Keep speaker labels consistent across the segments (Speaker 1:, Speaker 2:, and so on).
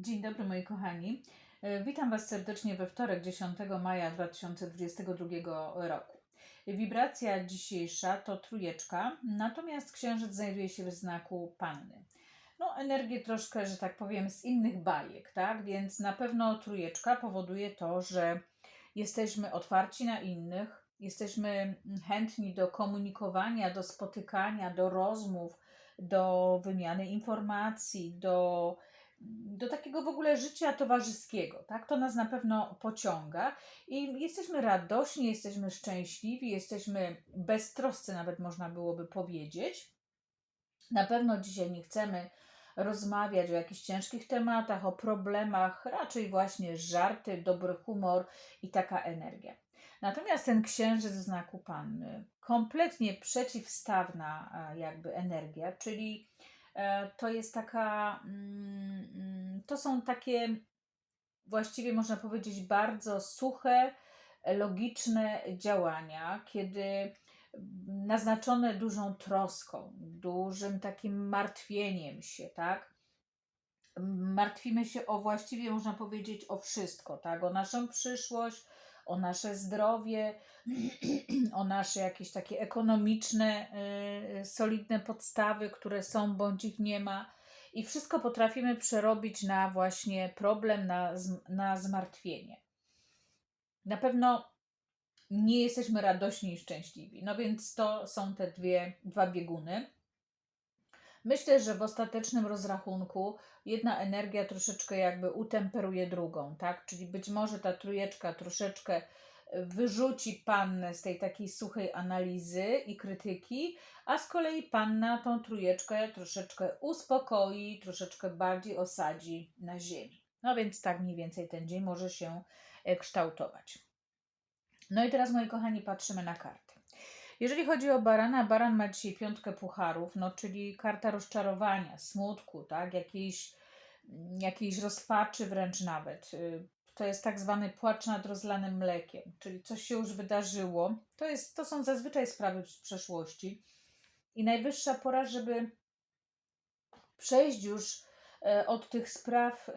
Speaker 1: Dzień dobry moi kochani. E, Witam Was serdecznie we wtorek 10 maja 2022 roku. Wibracja dzisiejsza to trójeczka, natomiast księżyc znajduje się w znaku panny. No, energię troszkę, że tak powiem, z innych bajek, tak? Więc na pewno trójeczka powoduje to, że jesteśmy otwarci na innych, jesteśmy chętni do komunikowania, do spotykania, do rozmów, do wymiany informacji, do do takiego w ogóle życia towarzyskiego, tak? To nas na pewno pociąga i jesteśmy radośni, jesteśmy szczęśliwi, jesteśmy beztroscy, nawet można byłoby powiedzieć. Na pewno dzisiaj nie chcemy rozmawiać o jakichś ciężkich tematach, o problemach, raczej właśnie żarty, dobry humor i taka energia. Natomiast ten księżyc w znaku panny, kompletnie przeciwstawna jakby energia, czyli to jest taka, mm, mm, to są takie właściwie można powiedzieć bardzo suche, logiczne działania, kiedy naznaczone dużą troską, dużym takim martwieniem się, tak? Martwimy się o właściwie można powiedzieć o wszystko, tak? O naszą przyszłość, o nasze zdrowie, o nasze jakieś takie ekonomiczne, y, solidne podstawy, które są bądź ich nie ma. I wszystko potrafimy przerobić na właśnie problem, na, na zmartwienie. Na pewno nie jesteśmy radośni i szczęśliwi. No więc to są te dwie, dwa bieguny. Myślę, że w ostatecznym rozrachunku jedna energia troszeczkę jakby utemperuje drugą, tak? Czyli być może ta trójeczka troszeczkę e, wyrzuci pannę z tej takiej suchej analizy i krytyki, a z kolei panna tą trójeczkę troszeczkę uspokoi, troszeczkę bardziej osadzi na ziemi. No więc tak mniej więcej ten dzień może się e, kształtować. No i teraz, moi kochani, patrzymy na karty. Jeżeli chodzi o barana, baran ma dzisiaj piątkę pucharów, no czyli karta rozczarowania, smutku, tak, jakiejś, jakiejś rozpaczy wręcz nawet. Y, to jest tak zwany płacz nad rozlanym mlekiem, czyli coś się już wydarzyło. To, jest, to są zazwyczaj sprawy z przeszłości. I najwyższa pora, żeby przejść już e, od tych spraw e,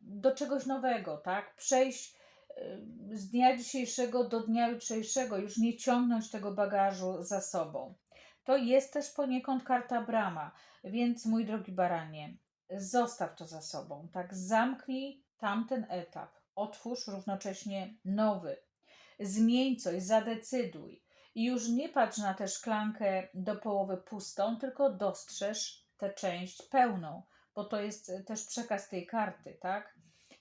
Speaker 1: do czegoś nowego, tak? Przejść z dnia dzisiejszego do dnia jutrzejszego, już nie ciągnąć tego bagażu za sobą. To jest też poniekąd karta brama, więc mój drogi baranie, zostaw to za sobą, tak? Zamknij tamten etap, otwórz równocześnie nowy, zmień coś, zadecyduj. I już nie patrz na tę szklankę do połowy pustą, tylko dostrzeż tę część pełną, bo to jest też przekaz tej karty, tak?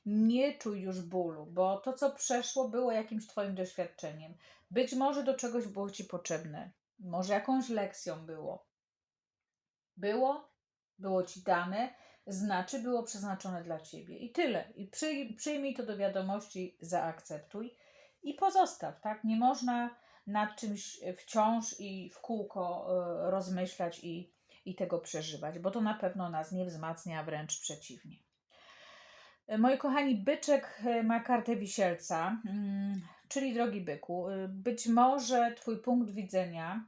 Speaker 1: Nie czuj już bólu, bo to, co przeszło, było jakimś Twoim doświadczeniem. Być może do czegoś było Ci potrzebne, może jakąś lekcją było. Było, było Ci dane, znaczy było przeznaczone dla Ciebie. I tyle. I przyj przyjmij to do wiadomości, zaakceptuj i pozostaw, tak? Nie można nad czymś wciąż i w kółko y, rozmyślać i, i tego przeżywać, bo to na pewno nas nie wzmacnia, wręcz przeciwnie. Moi kochani, byczek e, ma kartę wisielca, mm, czyli drogi byku. E, być może Twój punkt widzenia,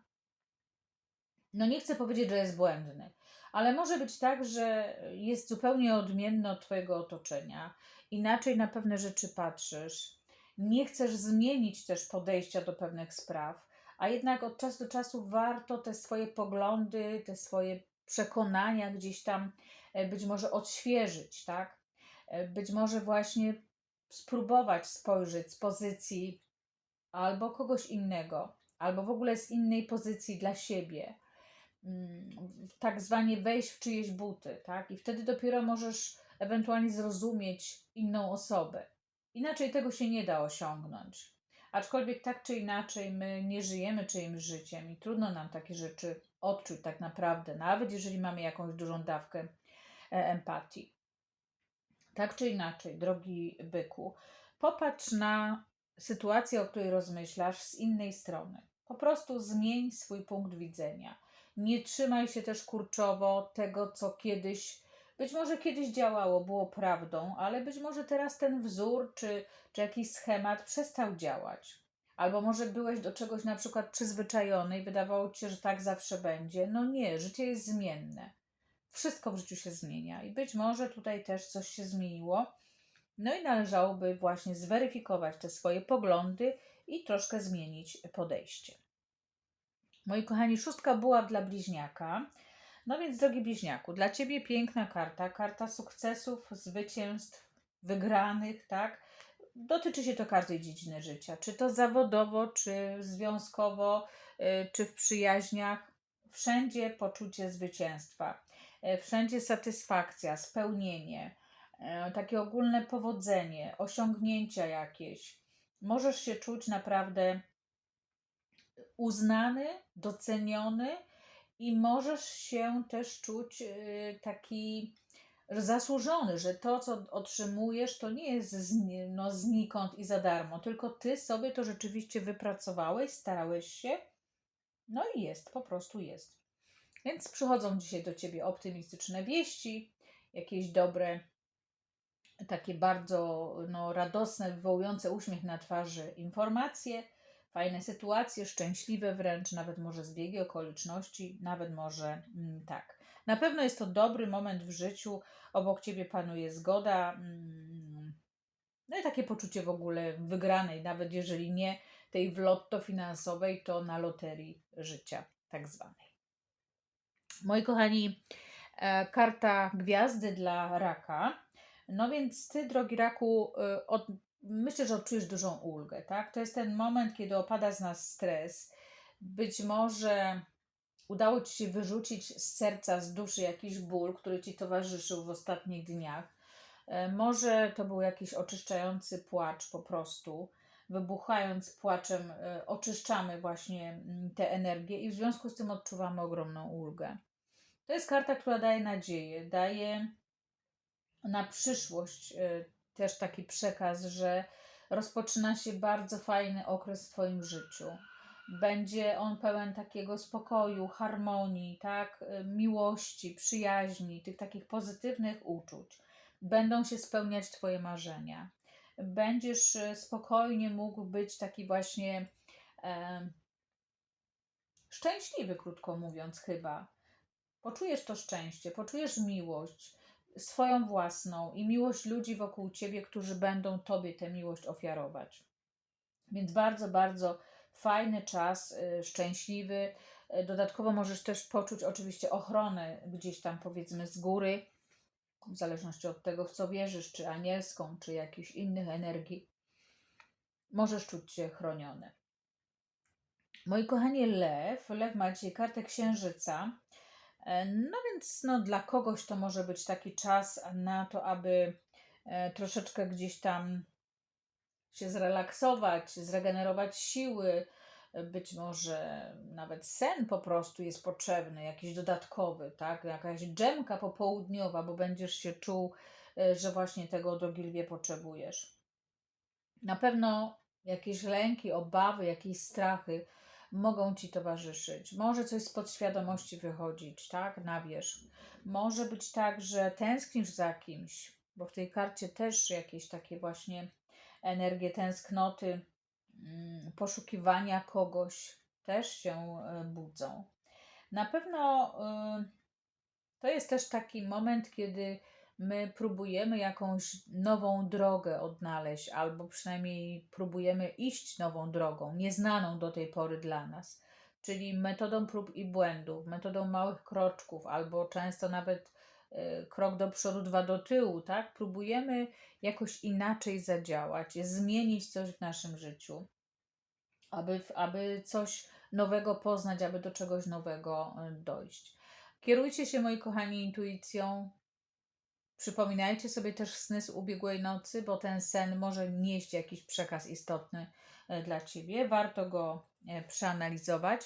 Speaker 1: no nie chcę powiedzieć, że jest błędny, ale może być tak, że jest zupełnie odmienny od Twojego otoczenia. Inaczej na pewne rzeczy patrzysz. Nie chcesz zmienić też podejścia do pewnych spraw, a jednak od czasu do czasu warto te swoje poglądy, te swoje przekonania gdzieś tam e, być może odświeżyć, tak? E, być może właśnie spróbować spojrzeć z pozycji albo kogoś innego, albo w ogóle z innej pozycji dla siebie. Mm, tak zwanie wejść w czyjeś buty, tak? I wtedy dopiero możesz ewentualnie zrozumieć inną osobę. Inaczej tego się nie da osiągnąć. Aczkolwiek tak czy inaczej my nie żyjemy czyimś życiem i trudno nam takie rzeczy odczuć tak naprawdę, nawet jeżeli mamy jakąś dużą dawkę e, empatii. Tak czy inaczej, drogi byku, popatrz na sytuację, o której rozmyślasz, z innej strony. Po prostu zmień swój punkt widzenia. Nie trzymaj się też kurczowo tego, co kiedyś, być może kiedyś działało, było prawdą, ale być może teraz ten wzór czy, czy jakiś schemat przestał działać. Albo może byłeś do czegoś na przykład przyzwyczajony i wydawało ci się, że tak zawsze będzie. No nie, życie jest zmienne wszystko w życiu się zmienia i być może tutaj też coś się zmieniło. No i należałoby właśnie zweryfikować te swoje poglądy i troszkę zmienić podejście. Moi kochani, szóstka była dla bliźniaka. No więc, drogi bliźniaku, dla ciebie piękna karta, karta sukcesów, zwycięstw, wygranych, tak? Dotyczy się to każdej dziedziny życia, czy to zawodowo, czy związkowo, y, czy w przyjaźniach. Wszędzie poczucie zwycięstwa, wszędzie satysfakcja, spełnienie, y, takie ogólne powodzenie, osiągnięcia jakieś. Możesz się czuć naprawdę uznany, doceniony i możesz się też czuć taki zasłużony, że to, co otrzymujesz, to nie jest z, no, znikąd i za darmo, tylko ty sobie to rzeczywiście wypracowałeś, starałeś się, no i jest, po prostu jest. Więc przychodzą dzisiaj do ciebie optymistyczne wieści, jakieś dobre, takie bardzo no, radosne, wywołujące uśmiech na twarzy informacje, fajne sytuacje, szczęśliwe wręcz, nawet może zbiegi okoliczności, nawet może mm, tak. Na pewno jest to dobry moment w życiu, obok ciebie panuje zgoda, mm, no i takie poczucie w ogóle wygranej, nawet jeżeli nie tej w lotto finansowej, to na loterii życia, tak zwanej. Moi kochani, e, karta gwiazdy dla raka. No więc ty, drogi raku, e, od, myślę, że odczujesz dużą ulgę, tak? To jest ten moment, kiedy opada z nas stres. Być może udało ci się wyrzucić z serca, z duszy jakiś ból, który ci towarzyszył w ostatnich dniach. E, może to był jakiś oczyszczający płacz po prostu. Wybuchając płaczem, e, oczyszczamy właśnie mm, te energie i w związku z tym odczuwamy ogromną ulgę. To jest karta, która daje nadzieję, daje na przyszłość e, też taki przekaz, że rozpoczyna się bardzo fajny okres w Twoim życiu będzie on pełen takiego spokoju, harmonii, tak, y, miłości, przyjaźni, tych takich pozytywnych uczuć. Będą się spełniać Twoje marzenia. Będziesz y, spokojnie mógł być taki właśnie e, szczęśliwy, krótko mówiąc, chyba. Poczujesz to szczęście, poczujesz miłość swoją własną i miłość ludzi wokół ciebie, którzy będą tobie tę miłość ofiarować. Więc bardzo, bardzo fajny czas, y, szczęśliwy. Y, dodatkowo możesz też poczuć oczywiście ochronę gdzieś tam powiedzmy z góry, w zależności od tego, w co wierzysz, czy anielską, czy jakichś innych energii. Możesz czuć się chroniony. Moi kochani, lew. Lew ma dzisiaj kartę księżyca. E, no więc no, dla kogoś to może być taki czas na to, aby e, troszeczkę gdzieś tam się zrelaksować, zregenerować siły. Być może nawet sen po prostu jest potrzebny, jakiś dodatkowy, tak? Jakaś dżemka popołudniowa, bo będziesz się czuł, e, że właśnie tego drogi lwie potrzebujesz. Na pewno jakieś lęki, obawy, jakieś strachy mogą ci towarzyszyć. Może coś z podświadomości wychodzić, tak? Na wierzch. Może być tak, że tęsknisz za kimś, bo w tej karcie też jakieś takie właśnie energię tęsknoty, poszukiwania kogoś też się e, budzą. Na pewno e, to jest też taki moment, kiedy my próbujemy jakąś nową drogę odnaleźć, albo przynajmniej próbujemy iść nową drogą, nieznaną do tej pory dla nas. Czyli metodą prób i błędów, metodą małych kroczków, albo często nawet Y, krok do przodu, dwa do tyłu, tak? Próbujemy jakoś inaczej zadziałać, zmienić coś w naszym życiu, aby, aby coś nowego poznać, aby do czegoś nowego y, dojść. Kierujcie się, moi kochani, intuicją. Przypominajcie sobie też sny z ubiegłej nocy, bo ten sen może nieść jakiś przekaz istotny y, dla ciebie. Warto go przeanalizować,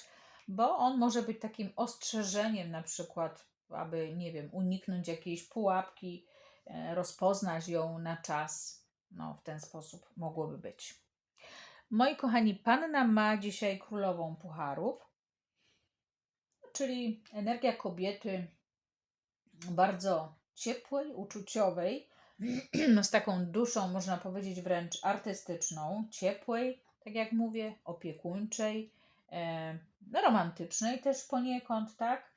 Speaker 1: bo on może być takim ostrzeżeniem, na przykład aby, nie wiem, uniknąć jakiejś pułapki, e, rozpoznać ją na czas. No, w ten sposób mogłoby być. Moi kochani, Panna ma dzisiaj królową pucharów, czyli energia kobiety bardzo ciepłej, uczuciowej, z taką duszą, można powiedzieć wręcz artystyczną, ciepłej, tak jak mówię, opiekuńczej, e, romantycznej też poniekąd, tak?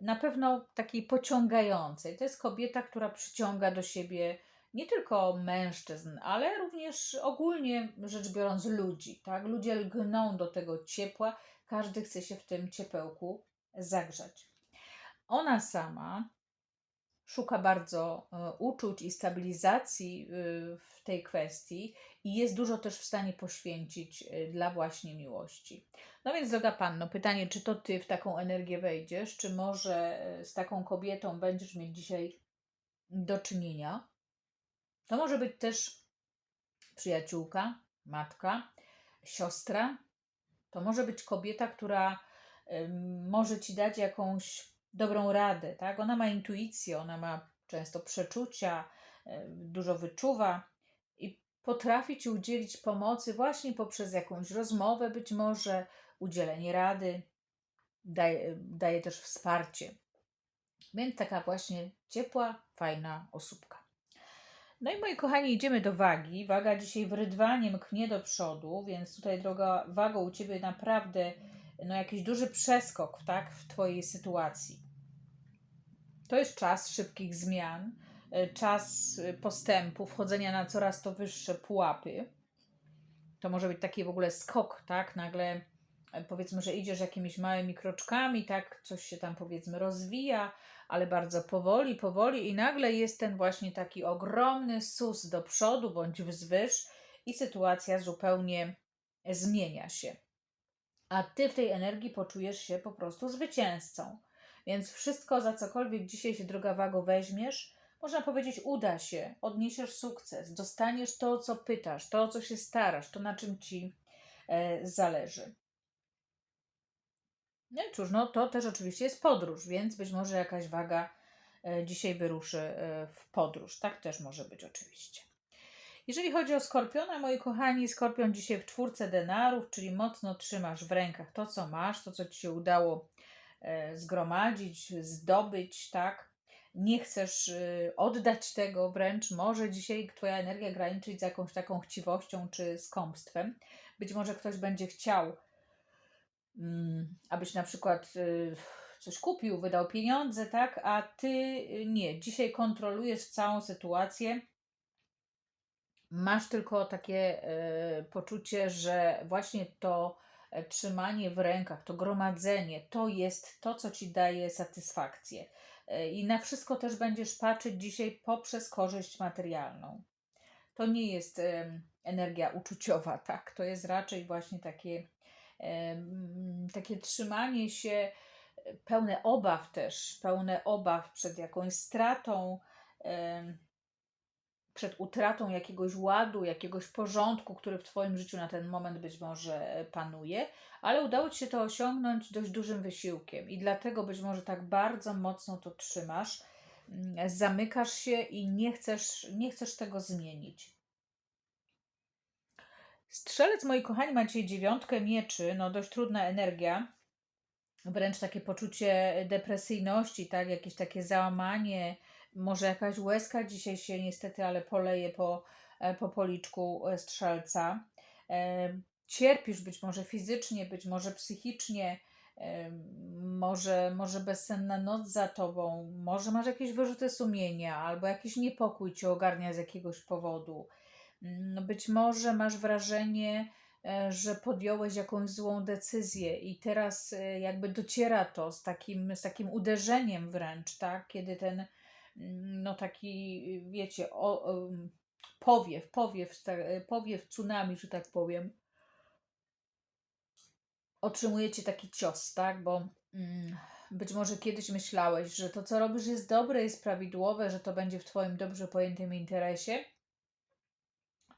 Speaker 1: Na pewno takiej pociągającej. To jest kobieta, która przyciąga do siebie nie tylko mężczyzn, ale również ogólnie rzecz biorąc ludzi. Tak? Ludzie lgną do tego ciepła, każdy chce się w tym ciepełku zagrzać. Ona sama szuka bardzo e, uczuć i stabilizacji y, w tej kwestii i jest dużo też w stanie poświęcić y, dla właśnie miłości. No więc, droga panno, pytanie, czy to ty w taką energię wejdziesz, czy może e, z taką kobietą będziesz mieć dzisiaj do czynienia? To może być też przyjaciółka, matka, siostra. To może być kobieta, która może ci dać jakąś dobrą radę, tak? Ona ma intuicję, ona ma często przeczucia, dużo wyczuwa i potrafi ci udzielić pomocy właśnie poprzez jakąś rozmowę, być może udzielenie rady, daje, daje też wsparcie. Więc taka właśnie ciepła, fajna osóbka. No i moi kochani, idziemy do wagi. Waga dzisiaj w rydwanie mknie do przodu, więc tutaj droga waga u Ciebie naprawdę no jakiś duży przeskok tak, w Twojej sytuacji. To jest czas szybkich zmian, e, czas e, postępu, wchodzenia na coraz to wyższe pułapy. To może być taki w ogóle skok, tak? Nagle e, powiedzmy, że idziesz jakimiś małymi kroczkami, tak? Coś się tam powiedzmy rozwija, ale bardzo powoli, powoli i nagle jest ten właśnie taki ogromny sus do przodu bądź wzwyż i sytuacja zupełnie zmienia się. A ty w tej energii poczujesz się po prostu zwycięzcą. Więc wszystko, za cokolwiek dzisiaj się, droga wago, weźmiesz, można powiedzieć, uda się, odniesiesz sukces, dostaniesz to, co pytasz, to, co się starasz, to, na czym ci e, zależy. No i cóż, no to też oczywiście jest podróż, więc być może jakaś waga e, dzisiaj wyruszy e, w podróż. Tak też może być oczywiście. Jeżeli chodzi o skorpiona, moi kochani, skorpion dzisiaj w czwórce denarów, czyli mocno trzymasz w rękach to, co masz, to, co ci się udało zgromadzić, zdobyć, tak? Nie chcesz oddać tego, wręcz może dzisiaj Twoja energia graniczyć z jakąś taką chciwością czy skąpstwem. Być może ktoś będzie chciał Mm, abyś na przykład y, coś kupił, wydał pieniądze, tak, a ty y, nie. Dzisiaj kontrolujesz całą sytuację. Masz tylko takie e, poczucie, że właśnie to e, trzymanie w rękach, to gromadzenie, to jest to, co ci daje satysfakcję. E, I na wszystko też będziesz patrzeć dzisiaj poprzez korzyść materialną. To nie jest energia uczuciowa, tak? To jest raczej właśnie takie takie trzymanie się e, pełne obaw też, pełne obaw przed jakąś stratą, przed utratą jakiegoś ładu, jakiegoś porządku, który w Twoim życiu na ten moment być może panuje, ale udało Ci się to osiągnąć dość dużym wysiłkiem i dlatego być może tak bardzo mocno to trzymasz, mm, zamykasz się i nie chcesz, nie chcesz tego zmienić. Strzelec, moi kochani, macie dziewiątkę mieczy, no dość trudna energia, wręcz takie poczucie depresyjności, tak, jakieś takie załamanie, może jakaś łezka dzisiaj się niestety, ale poleje po, e, po policzku e, strzelca. E, cierpisz być może fizycznie, być może psychicznie, może, może bezsenna noc za tobą, może masz jakieś wyrzuty sumienia, albo jakiś niepokój cię ogarnia z jakiegoś powodu. Mm, być może masz wrażenie, że podjąłeś jakąś złą decyzję i teraz jakby dociera to z takim, z takim uderzeniem wręcz, tak? Kiedy ten, no taki, wiecie, o, powiew, powiew, powiew tsunami, że tak powiem, otrzymujecie taki cios, tak? Bo mm, być może kiedyś myślałeś, że to, co robisz, jest dobre, jest prawidłowe, że to będzie w Twoim dobrze pojętym interesie,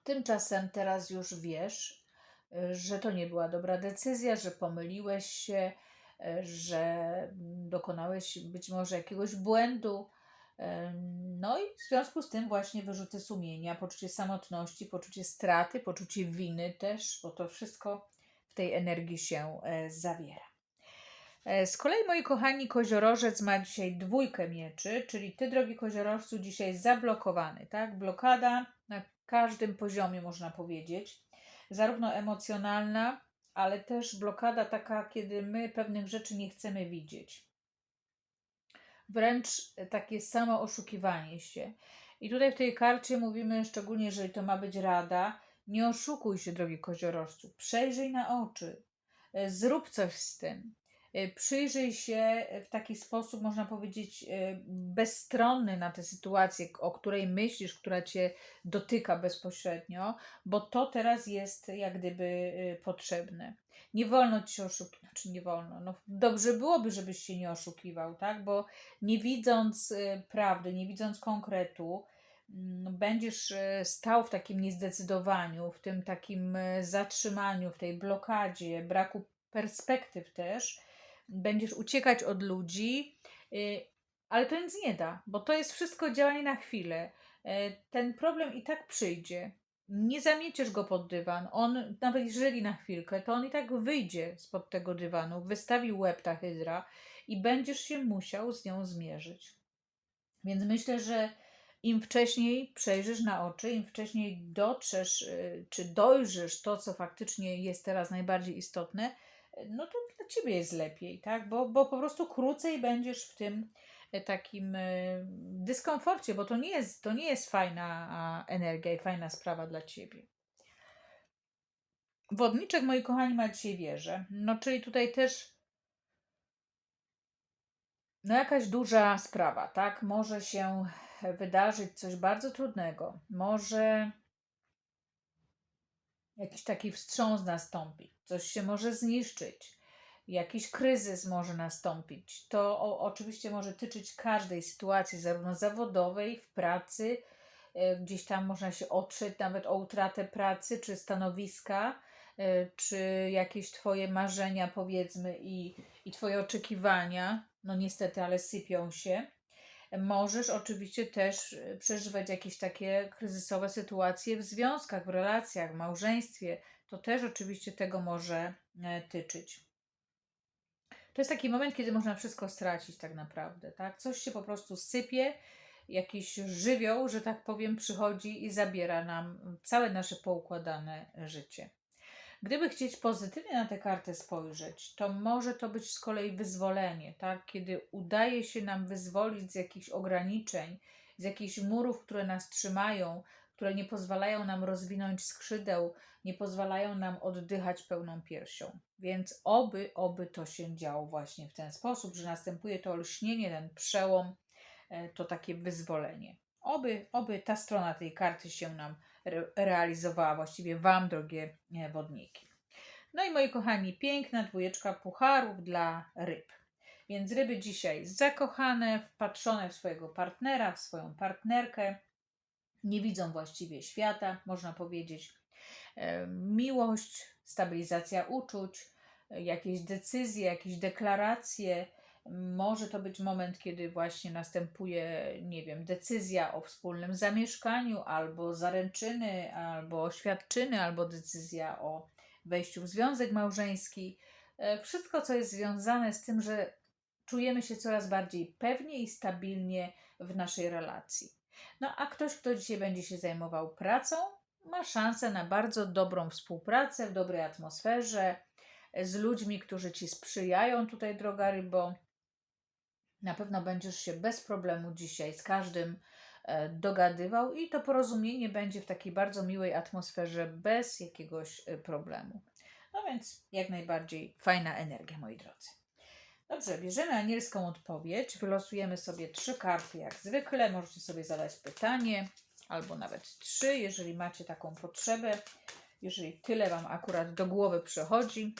Speaker 1: Tymczasem teraz już wiesz, że to nie była dobra decyzja, że pomyliłeś się, y, że dokonałeś być może jakiegoś błędu. No i w związku z tym właśnie wyrzuty sumienia, poczucie samotności, poczucie straty, poczucie winy też, bo to wszystko w tej energii się e, zawiera. E, z kolei, moi kochani, koziorożec ma dzisiaj dwójkę mieczy, czyli ty, drogi koziorożcu, dzisiaj zablokowany, tak? Blokada na każdym poziomie, można powiedzieć, zarówno emocjonalna, ale też blokada taka, kiedy my pewnych rzeczy nie chcemy widzieć. Wręcz takie samo oszukiwanie się. I tutaj w tej karcie mówimy, szczególnie jeżeli to ma być rada, nie oszukuj się, drogi koziorożcu. Przejrzyj na oczy. E, Zrób coś z tym. E, Przyjrzyj się w taki sposób, można powiedzieć, e, bezstronny na tę sytuację, o której myślisz, która cię dotyka bezpośrednio, bo to teraz jest jak gdyby e, potrzebne. Nie wolno ci się oszukiwać, znaczy nie wolno. No, dobrze byłoby, żebyś się nie oszukiwał, tak? Bo nie widząc e, prawdy, nie widząc konkretu, mm, będziesz e, stał w takim niezdecydowaniu, w tym takim e, zatrzymaniu, w tej blokadzie, braku perspektyw też. Będziesz uciekać od ludzi, y, ale to nic nie da, bo to jest wszystko działanie na chwilę. E, Ten problem i tak przyjdzie. Nie zamieciesz go pod dywan. On, nawet jeżeli na chwilkę, to on i tak wyjdzie spod tego dywanu, wystawi łeb ta hydra i będziesz się musiał z nią zmierzyć. Więc myślę, że im wcześniej przejrzysz na oczy, im wcześniej dotrzesz, y, czy dojrzysz to, co faktycznie jest teraz najbardziej istotne, no to dla ciebie jest lepiej, tak? Bo, bo po prostu krócej będziesz w tym y, takim y, dyskomforcie, bo to nie jest, to nie jest fajna energia i fajna sprawa dla ciebie. Wodniczek, moi kochani, ma dzisiaj wieżę. No, czyli tutaj też no jakaś duża sprawa, tak? Może się wydarzyć coś bardzo trudnego. Może jakiś taki wstrząs nastąpić, coś się może zniszczyć, jakiś kryzys może nastąpić. To o, oczywiście może tyczyć każdej sytuacji, zarówno zawodowej, w pracy, e, gdzieś tam można się otrzeć nawet o utratę pracy czy stanowiska, e, czy jakieś Twoje marzenia, powiedzmy, i, i Twoje oczekiwania, no niestety, ale sypią się. Możesz oczywiście też e, przeżywać jakieś takie kryzysowe sytuacje w związkach, w relacjach, w małżeństwie. To też oczywiście tego może e, tyczyć. To jest taki moment, kiedy można wszystko stracić tak naprawdę, tak? Coś się po prostu sypie, jakiś żywioł, że tak powiem, przychodzi i zabiera nam całe nasze poukładane życie. Gdyby chcieć pozytywnie na tę kartę spojrzeć, to może to być z kolei wyzwolenie, tak? Kiedy udaje się nam wyzwolić z jakichś ograniczeń, z jakichś murów, które nas trzymają, które nie pozwalają nam rozwinąć skrzydeł, nie pozwalają nam oddychać pełną piersią. Więc oby, oby to się działo właśnie w ten sposób, że następuje to olśnienie, ten przełom, e, to takie wyzwolenie. Oby, oby ta strona tej karty się nam realizowała, właściwie Wam, drogie e, wodniki. No i moi kochani, piękna dwójeczka pucharów dla ryb. Więc ryby dzisiaj zakochane, wpatrzone w swojego partnera, w swoją partnerkę, nie widzą właściwie świata, można powiedzieć. E, Miłość, stabilizacja uczuć, e, jakieś decyzje, jakieś deklaracje. Może to być moment, kiedy właśnie następuje, nie wiem, decyzja o wspólnym zamieszkaniu, albo zaręczyny, albo oświadczyny, albo decyzja o wejściu w związek małżeński. E, Wszystko, co jest związane z tym, że czujemy się coraz bardziej pewnie i stabilnie w naszej relacji. No a ktoś, kto dzisiaj będzie się zajmował pracą, ma szansę na bardzo dobrą współpracę w dobrej atmosferze z ludźmi, którzy ci sprzyjają tutaj, droga rybo. Na pewno będziesz się bez problemu dzisiaj z każdym e, dogadywał i to porozumienie będzie w takiej bardzo miłej atmosferze, bez jakiegoś e, problemu. No więc jak najbardziej fajna energia, moi drodzy. Dobrze, bierzemy anielską odpowiedź. Wylosujemy sobie trzy karty jak zwykle. Możecie sobie zadać pytanie, albo nawet trzy, jeżeli macie taką potrzebę. Jeżeli tyle Wam akurat do głowy przychodzi,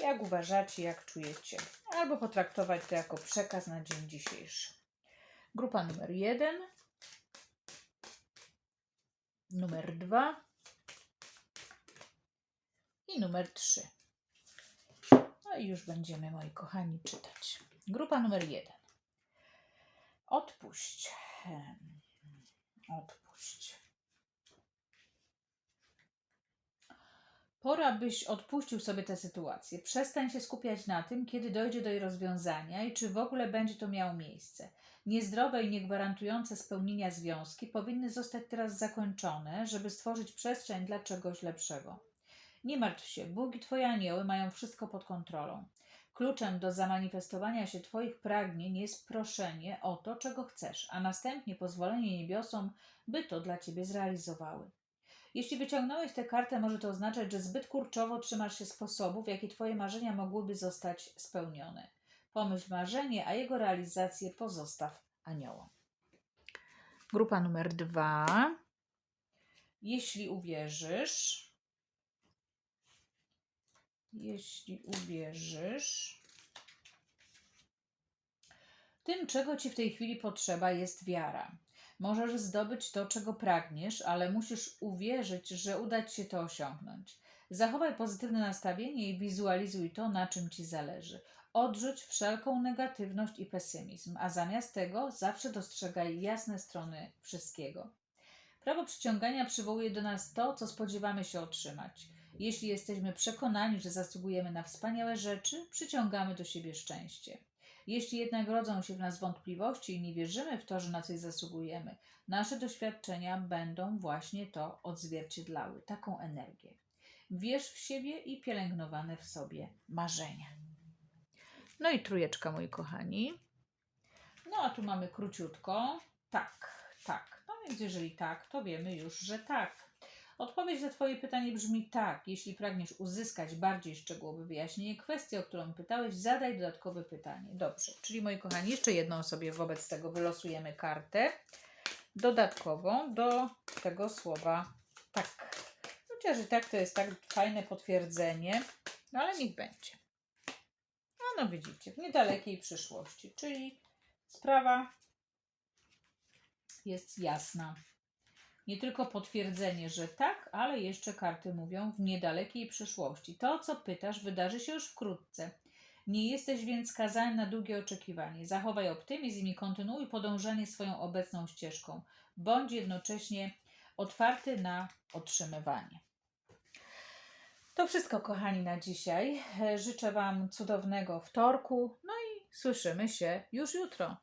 Speaker 1: jak uważacie, jak czujecie, albo potraktować to jako przekaz na dzień dzisiejszy. Grupa numer jeden, numer dwa i numer trzy. No i już będziemy, moi kochani, czytać. Grupa numer jeden. Odpuść. Odpuść. Pora, byś odpuścił sobie tę sytuację. Przestań się skupiać na tym, kiedy dojdzie do jej rozwiązania i czy w ogóle będzie to miało miejsce. Niezdrowe i niegwarantujące spełnienia związki powinny zostać teraz zakończone, żeby stworzyć przestrzeń dla czegoś lepszego. Nie martw się, Bóg i Twoje anioły mają wszystko pod kontrolą. Kluczem do zamanifestowania się Twoich pragnień jest proszenie o to, czego chcesz, a następnie pozwolenie niebiosom, by to dla Ciebie zrealizowały. Jeśli wyciągnąłeś tę kartę, może to oznaczać, że zbyt kurczowo trzymasz się sposobów, w jaki Twoje marzenia mogłyby zostać spełnione. Pomyśl marzenie, a jego realizację pozostaw aniołom. Grupa numer dwa. Jeśli uwierzysz, jeśli uwierzysz, tym, czego ci w tej chwili potrzeba, jest wiara. Możesz zdobyć to, czego pragniesz, ale musisz uwierzyć, że uda ci się to osiągnąć. Zachowaj pozytywne nastawienie i wizualizuj to, na czym ci zależy. Odrzuć wszelką negatywność i pesymizm, a zamiast tego zawsze dostrzegaj jasne strony wszystkiego. Prawo przyciągania przywołuje do nas to, co spodziewamy się otrzymać. Jeśli jesteśmy przekonani, że zasługujemy na wspaniałe rzeczy, przyciągamy do siebie szczęście. Jeśli jednak rodzą się w nas wątpliwości i nie wierzymy w to, że na coś zasługujemy, nasze doświadczenia będą właśnie to odzwierciedlały, taką energię. Wierz w siebie i pielęgnowane w sobie marzenia. No i trójeczka, moi kochani. No a tu mamy króciutko. Tak, tak. No więc jeżeli tak, to wiemy już, że tak. Odpowiedź na Twoje pytanie brzmi tak. Jeśli pragniesz uzyskać bardziej szczegółowe wyjaśnienie kwestii, o którą pytałeś, zadaj dodatkowe pytanie. Dobrze, czyli moi kochani, jeszcze jedną sobie wobec tego wylosujemy kartę dodatkową do tego słowa tak. Chociaż i tak to jest tak fajne potwierdzenie, no ale niech będzie. No, no widzicie, w niedalekiej przyszłości, czyli sprawa jest jasna. Nie tylko potwierdzenie, że tak, ale jeszcze karty mówią w niedalekiej przyszłości. To, co pytasz, wydarzy się już wkrótce. Nie jesteś więc skazany na długie oczekiwanie. Zachowaj optymizm i kontynuuj podążanie swoją obecną ścieżką. Bądź jednocześnie otwarty na otrzymywanie. To wszystko, kochani, na dzisiaj. Życzę Wam cudownego wtorku. No i słyszymy się już jutro.